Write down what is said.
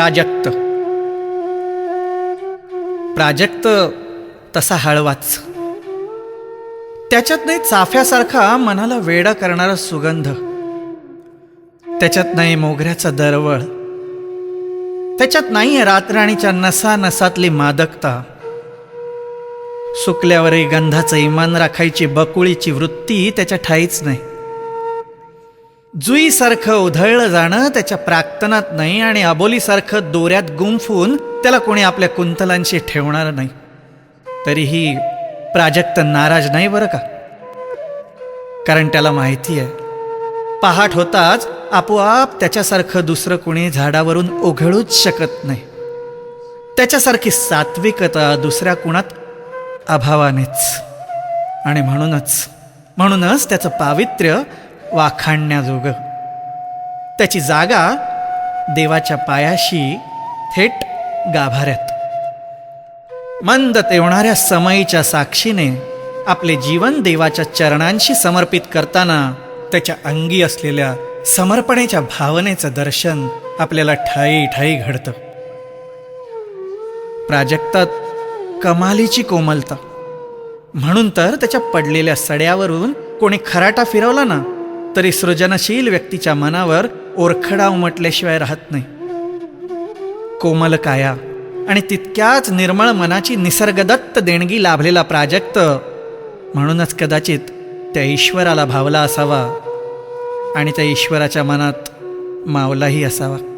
प्राजक्त. प्राजक्त तसा हळवाच. त्याच्यात नाही चाफ्यासारखा मनाला वेडा करणारा सुगंध. त्याच्यात नाही मोगऱ्याचा दरवळ. त्याच्यात नाही रातराणीच्या नसा नसातली मादकता. सुकल्यावरही गंधाचं इमान राखायची बकुळीची वृत्ती त्याच्या ठाईच नाही. जुईसारखं उधळलं जाणं त्याच्या प्राक्तनात नाही आणि अबोलीसारखं दोऱ्यात गुंफून त्याला कोणी आपल्या कुंतलांशी ठेवणार नाही. तरीही प्राजक्त नाराज नाही बरं का? कारण त्याला माहिती आहे. पहाट होताच आपोआप त्याच्यासारखं दुसरं कोणी झाडावरून उघडूच शकत नाही. त्याच्यासारखी सात्विकता दुसऱ्या कुणात? अभावानेच. आणि म्हणूनच म्हणूनच त्याचं पावित्र्य वाखाणण्याजोगं. त्याची जागा देवाच्या पायाशी थेट गाभाऱ्यात. मंद तेवणाऱ्या समयीच्या साक्षीने आपले जीवन देवाच्या चरणांशी समर्पित करताना त्याच्या अंगी असलेल्या समर्पणेच्या भावनेचं दर्शन आपल्याला ठाई ठाई घडतं. प्राजक्तात कमालीची कोमलता. म्हणून तर त्याच्या पडलेल्या सड्यावरून कोणी खराटा फिरवला ना तरी सृजनशील व्यक्तीच्या मनावर ओरखडा उमटल्याशिवाय राहत नाही. कोमल काया आणि तितक्याच निर्मळ मनाची निसर्गदत्त देणगी लाभलेला प्राजक्त म्हणूनच कदाचित त्या ईश्वराला भावला असावा आणि त्या ईश्वराच्या मनात मावलाही असावा.